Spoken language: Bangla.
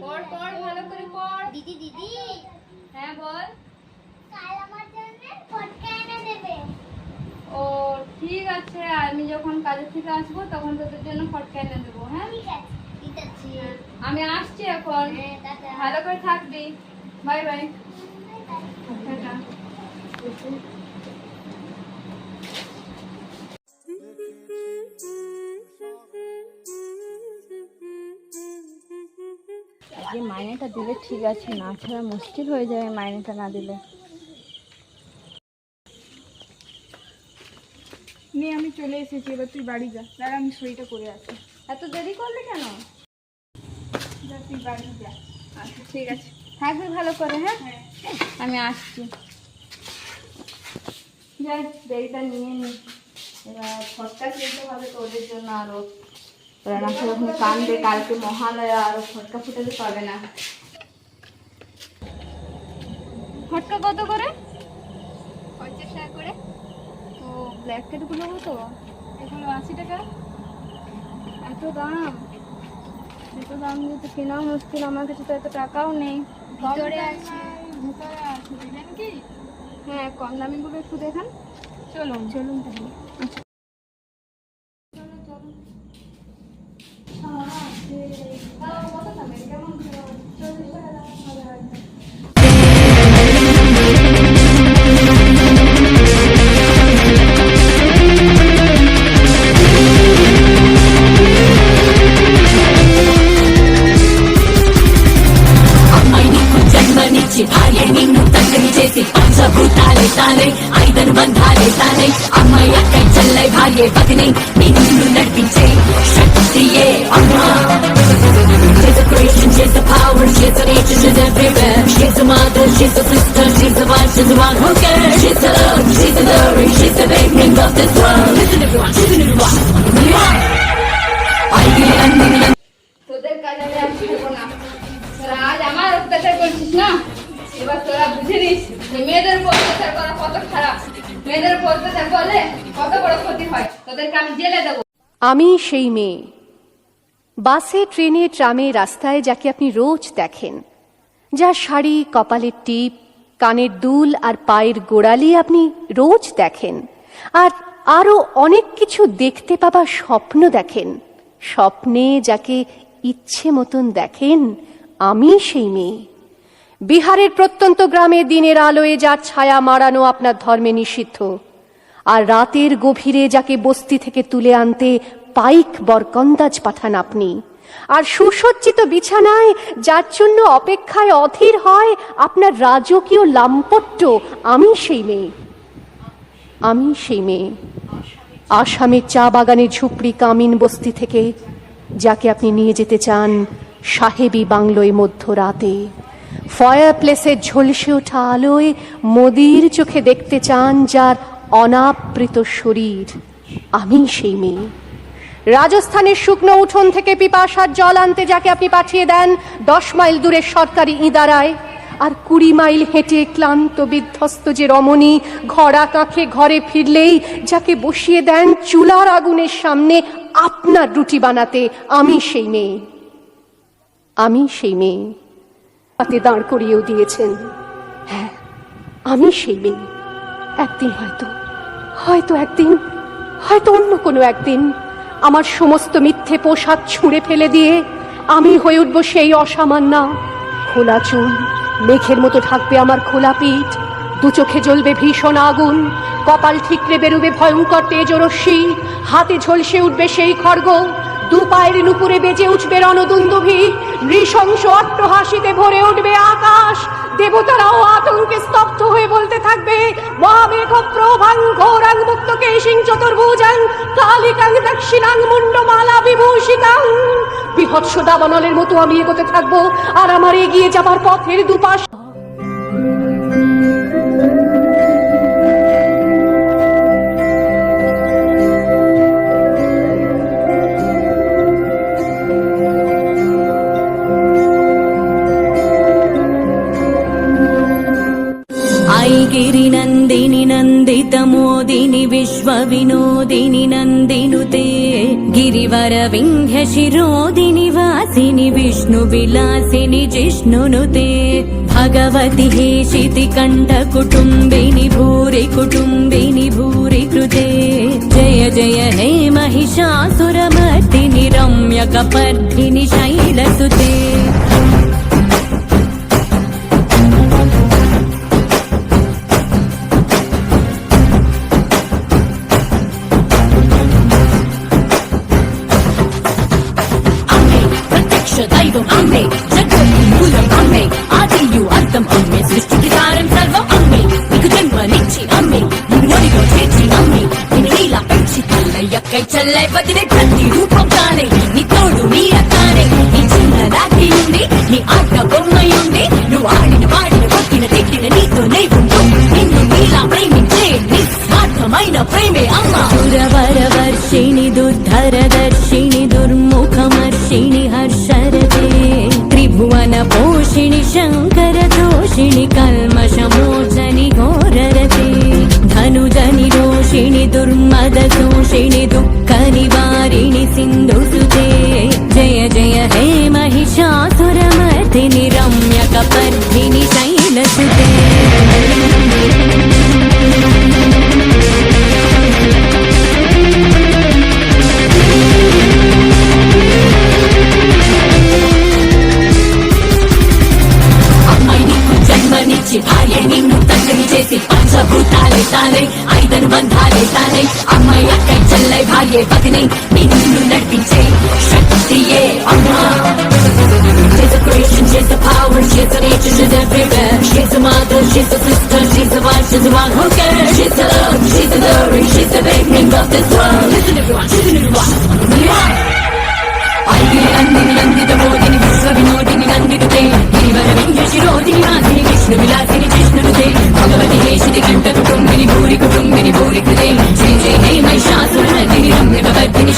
পড় পড় ভালো করে পড়। দিদি দিদি। হ্যাঁ বল। কাল আমার জন্য ফটকা এনে দেবে। ও ঠিক আছে। আমি যখন কাজের থেকে আসব তখন তোদের জন্য ফটকা এনে দেবো হ্যাঁ? ঠিক আছে ঠিক আছে আমি আসছি এখন। হ্যাঁ, ভালো করে থাকবি। Bye bye. টাটা। আজকে মাইনেটা দিলে ঠিক আছে না ছাড়া মুশকিল হয়ে যাবে মাইনেটা না দিলে। নিয়ে আমি চলে এসেছি এবার তুই বাড়ি যা। দাঁড়া আমি সইটা করে আসি। এত দেরি করলে কেন? যা তুই বাড়ি যা। আচ্ছা ঠিক আছে। থাকবি ভালো করে হ্যাঁ? আমি আসছি। যাই দেরিটা নিয়ে নি। এবার ফটকা কিনতে হবে তো ওদের জন্য আরও যখন কানবে কালকে মহালয়া আরও ফটকা ফুটাতে পারবে না। ফটকা কত করে? পঞ্চাশ টাকা করে। ও ব্ল্যাক কত এগুলো আশি টাকা। এত দাম? এত দাম দিয়ে তো কেনাও মুশকিল। আমার কাছে তো এত টাকাও নেই। ভিতরে আছে ভিতরে আছে কি? হ্যাঁ কম দামিগুলো একটু দেখান। চলুন চলুন তাহলে। వచ్చి భార్య నిన్ను తండ్రిని చేసి పంచభూతాలే తానే ఐదను బంధాలే తానే అమ్మాయి అక్క చెల్లై భార్య పతిని నిన్ను నడిపించే శక్తియే అమ్మా She's a creation, she's a power, she's a nature, she's everywhere She's a mother, she's a sister, she's a wife, she's the one who cares She's a love, she's a glory, she's the beginning of this world Listen everyone, listen everyone, everyone Aygül annemin Today kalemi açıyorum ona. Sıra hadi ama öpte tek ölçüsüne. এবার তোরা মেয়েদের অত্যাচার করা কত খারাপ। মেয়েদের উপর অত্যাচার করলে কত বড় ক্ষতি হয়? তোদেরকে আমি জেলে দেবো। আমি সেই মেয়ে। বাসে, ট্রেনে, ট্রামে, রাস্তায় যাকে আপনি রোজ দেখেন, যার শাড়ি, কপালের টিপ, কানের দুল আর পায়ের গোড়ালি আপনি রোজ দেখেন, আর আরও অনেক কিছু দেখতে পাবার স্বপ্ন দেখেন, স্বপ্নে যাকে ইচ্ছে মতন দেখেন, আমি সেই মেয়ে। বিহারের প্রত্যন্ত গ্রামে দিনের আলোয় যার ছায়া মারানো আপনার ধর্মে নিষিদ্ধ, আর রাতের গভীরে যাকে বস্তি থেকে তুলে আনতে পাইক বরকন্দাজ পাঠান আপনি। আর সুসজ্জিত বিছানায় যার জন্য অপেক্ষায় অধীর হয় আপনার রাজকীয় লাম্পট্য, আমি সেই মেয়ে। আমি সেই মেয়ে। আসামের চা বাগানের ঝুপড়ি কামিন বস্তি থেকে যাকে আপনি নিয়ে যেতে চান সাহেবী বাংলোয় মধ্যরাতে। ফায়ার প্লেসের ঝলসে ওঠা আলোয় মোদির চোখে দেখতে চান যার অনাবৃত শরীর। আমি সেই মেয়ে। রাজস্থানের শুকনো উঠোন থেকে পিপাসার জল আনতে যাকে আপনি পাঠিয়ে দেন, দশ মাইল দূরের সরকারি ইদারায়। আর কুড়ি মাইল হেঁটে ক্লান্ত বিধ্বস্ত যে রমণী ঘরা কাঁখে ঘরে ফিরলেই যাকে বসিয়ে দেন চুলার আগুনের সামনে আপনার রুটি বানাতে, আমি সেই মেয়ে। আমি সেই মেয়ে। হাতে দাঁড় করিয়েও দিয়েছেন। হ্যাঁ আমি সেই মেয়ে। একদিন হয়তো হয়তো একদিন, হয়তো অন্য কোনো একদিন আমার সমস্ত মিথ্যে পোশাক ছুঁড়ে ফেলে দিয়ে আমি হয়ে উঠব সেই অসামান্যা খোলা চুল, মেঘের মতো থাকবে আমার খোলা পিঠ, দু চোখে জ্বলবে ভীষণ আগুন, কপাল ঠিকরে বেরোবে ভয়ঙ্কর তেজরশ্মি, হাতে ঝলসে উঠবে সেই খড়গ, দু পায়ের নুপুরে বেজে উঠবে রণদুন্দুভি নৃশংস অট্টহাসিতে ভরে উঠবে আকাশ। দেবতারাও আতঙ্কে স্তব্ধ হয়ে বলতে থাকবে মহামেঘ প্রভাং ঘোরাং মুক্ত কেশিং চতুর্ভুজাং কালিকাং দক্ষিণাং মুন্ডমালা বিভূষিতাং। বিভৎস দাবানলের মতো আমি এগোতে থাকব, আর আমার এগিয়ে যাবার পথের দুপাশ नन्दिनि नन्दित मोदिनि विश्वविनोदिनि नन्दिनुते गिरि गिरिवरविन्ध्य शिरोदिनि वासिनि विष्णुविलासिनि जिष्णुनुते भगवति हेशिति कण्ठकुटुम्बिनि भूरि कुटुम्बिनि भूरि कृते जय जय हे महिषासुरमर्दिनि रम्यकपर्दिनि शैलसुते ప్రత్యక్ష దైవం అమ్మే. జగత్తు మూలం అమ్మే. ఆదియు అర్థం అమ్మే. సృష్టికి సారం సర్వం అమ్మే. నీకు జన్మనిచ్చి అమ్మే. నిన్ను ఒడిలో చేర్చి అమ్మే. నిన్ను ఇలా పెంచి తల్లయ్యక్కై చల్లై వదిలే ప్రతి రూపం తానే. నీ తోడు నీ అత్తానే నీ చిన్న రాత్రి నుండి నీ ఆట బొమ్మయుండి నువ్వు ఆడిన వాడిన కొట్టిన తిట్టిన నీతో ఉంటూ నిన్ను నీలా ప్రేమించే నిస్వార్థమైన ప్రేమే అమ్మ. సురవర వర్షిణి దుర్ధర నిన్ను తండ్రిని చేసి పంచభూతాలే తానే ఐదను బంధాలే తానే అమ్మాయి అక్క చెల్లై భార్య పతిని నిన్ను నడిపించే శక్తియే అమ్మా She's a creation, she's a power, she's a nature, she's everywhere. She's a mother, she's a sister, she's a wife, she's the one who cares. She's a love, she's a glory, she's the beginning of this world. Listen everyone, listen everyone. everyone ఐగిరి అందిని Nanditha మోదిని విశ్వ వినోదిని నందితే గిరివర వింధ్య శిరోదిని వాసిని విష్ణు విలాసిని గణపతి హే శితి కంట కుటుంబిని భూరి కుటుంబిని భూరి కృతే జై జై హే మహిషాసుర నదిని రంగవర్ధిని